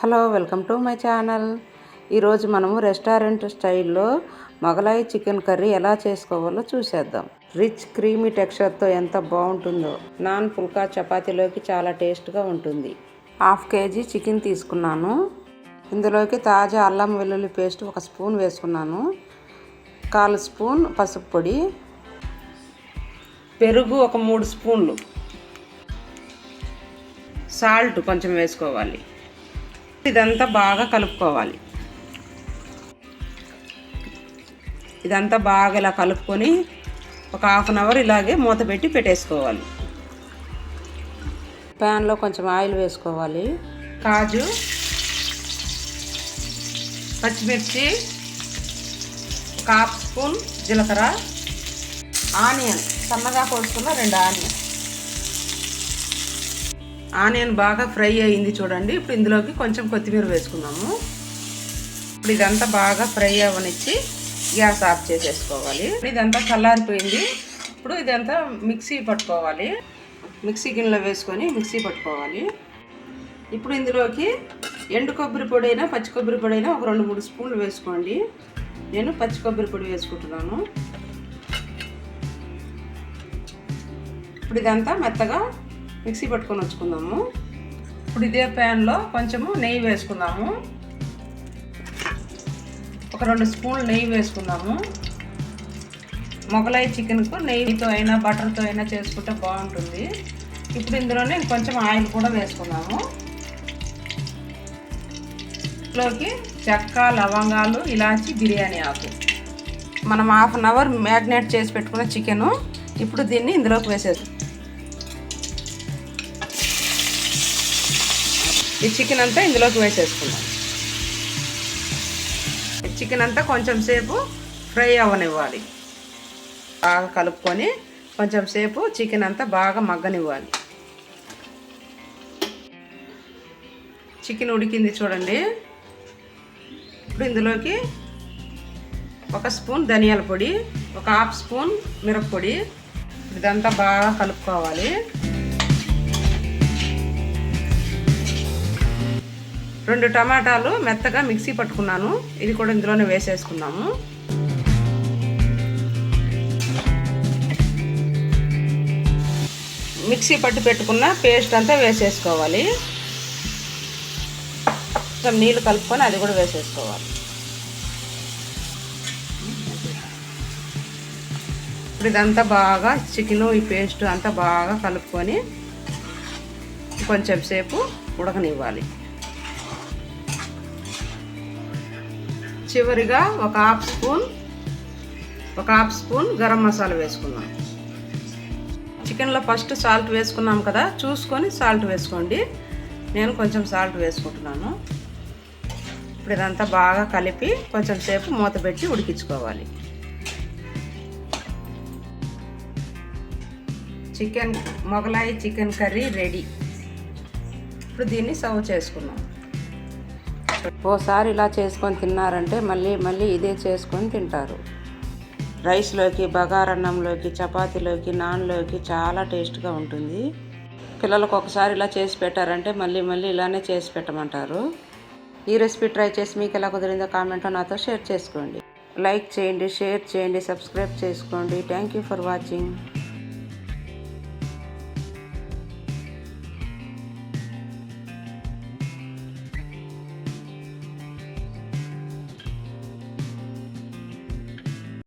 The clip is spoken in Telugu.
Hello welcome to my channel. ఈరోజు మనము రెస్టారెంట్ స్టైల్లో మొగలాయి చికెన్ కర్రీ ఎలా చేసుకోవాలో చూసేద్దాం. రిచ్ క్రీమీ టెక్స్చర్తో ఎంత బాగుంటుందో. నాన్ పుల్కా చపాతీలోకి చాలా టేస్ట్గా ఉంటుంది. హాఫ్ కేజీ చికెన్ తీసుకున్నాను. ఇందులోకి తాజా అల్లం వెల్లుల్లి పేస్ట్ ఒక స్పూన్ వేసుకున్నాను. కాలు స్పూన్ పసుపు పొడి. పెరుగు ఒక మూడు స్పూన్లు. సాల్ట్ కొంచెం వేసుకోవాలి. ఇదంతా బాగా కలుపుకోవాలి. ఇదంతా బాగా ఇలా కలుపుకొని ఒక హాఫ్ అన్ అవర్ ఇలాగే మూత పెట్టి పెట్టేసుకోవాలి. ప్యాన్లో కొంచెం ఆయిల్ వేసుకోవాలి. కాజు పచ్చిమిర్చి ఒక హాఫ్ స్పూన్ జీలకర్ర ఆనియన్ సన్నగా కోసుకున్న రెండు ఆనియన్ ఆనియన్ బాగా ఫ్రై అయింది చూడండి. ఇప్పుడు ఇందులోకి కొంచెం కొత్తిమీర వేసుకుందాము. ఇప్పుడు ఇదంతా బాగా ఫ్రై అవ్వనిచ్చి గ్యాస్ ఆఫ్ చేసేసుకోవాలి. ఇదంతా చల్లారిపోయింది. ఇప్పుడు ఇదంతా మిక్సీ పట్టుకోవాలి. మిక్సీ గిన్నెలో వేసుకొని మిక్సీ పట్టుకోవాలి. ఇప్పుడు ఇందులోకి ఎండు కొబ్బరి పొడి అయినా పచ్చి కొబ్బరి పొడి అయినా ఒక రెండు మూడు స్పూన్లు వేసుకోండి. నేను పచ్చి కొబ్బరి పొడి వేసుకుంటున్నాను. ఇప్పుడు ఇదంతా మెత్తగా మిక్సీ పట్టుకొని వచ్చుకుందాము ఇప్పుడు ఇదే ప్యాన్లో కొంచెము నెయ్యి వేసుకుందాము. ఒక రెండు స్పూన్లు నెయ్యి వేసుకుందాము. మొగలాయి చికెన్కు నెయ్యితో అయినా బటర్తో అయినా చేసుకుంటే బాగుంటుంది. ఇప్పుడు ఇందులోనే కొంచెం ఆయిల్ కూడా వేసుకుందాము. ఇంట్లోకి చెక్క లవంగాలు ఇలాచి బిర్యానీ ఆకు. మనం హాఫ్ అన్ అవర్ మ్యాగ్నేట్ చేసి పెట్టుకున్న చికెను. ఇప్పుడు దీన్ని ఇందులోకి వేసేద్దాం. ఈ చికెన్ అంతా ఇందులోకి వేసేసుకుందాం. చికెన్ అంతా కొంచెం సేపు ఫ్రై అవ్వనివ్వాలి బాగా కలుపుకొని కొంచెం సేపు చికెన్ అంతా బాగా మగ్గనివ్వాలి. చికెన్ ఉడికింది చూడండి. ఇప్పుడు ఇందులోకి ఒక స్పూన్ ధనియాల పొడి ఒక హాఫ్ స్పూన్ మిరప్పొడి ఇదంతా బాగా కలుపుకోవాలి. రెండు టమాటాలు మెత్తగా మిక్సీ పట్టుకున్నాను. ఇది కూడా ఇందులోనే వేసేసుకున్నాము మిక్సీ పట్టి పెట్టుకున్న పేస్ట్ అంతా వేసేసుకోవాలి. కొంచెం నీళ్ళు కలుపుకొని అది కూడా వేసేసుకోవాలి. ఇప్పుడు ఇదంతా బాగా చికెను ఈ పేస్ట్ అంతా బాగా కలుపుకొని కొంచెం సేపు ఉడకనివ్వాలి. చివరిగా ఒక హాఫ్ స్పూన్ ఒక హాఫ్ స్పూన్ గరం మసాలా వేసుకుందాం. చికెన్లో ఫస్ట్ సాల్ట్ వేసుకున్నాం కదా చూసుకొని సాల్ట్ వేసుకోండి. నేను కొంచెం సాల్ట్ వేసుకుంటున్నాను. ఇప్పుడు ఇదంతా బాగా కలిపి కొంచెం సేపు మూత పెట్టి ఉడికించుకోవాలి. Chicken Mughlai chicken curry ready. ఇప్పుడు దీన్ని సర్వ్ చేసుకున్నాం ఓసారి ఇలా చేసుకొని తిన్నారంటే మళ్ళీ మళ్ళీ ఇదే చేసుకొని తింటారు. రైస్లోకి బగారన్నంలోకి చపాతీలోకి నాన్లోకి చాలా టేస్ట్గా ఉంటుంది. పిల్లలకు ఒకసారి ఇలా చేసి పెట్టారంటే మళ్ళీ మళ్ళీ ఇలానే చేసి పెట్టమంటారు. ఈ రెసిపీ ట్రై చేసి మీకు ఎలా కుదిరిందో కామెంట్లో నాతో షేర్ చేసుకోండి. లైక్ చేయండి షేర్ చేయండి సబ్స్క్రైబ్ చేసుకోండి. Thank you for watching.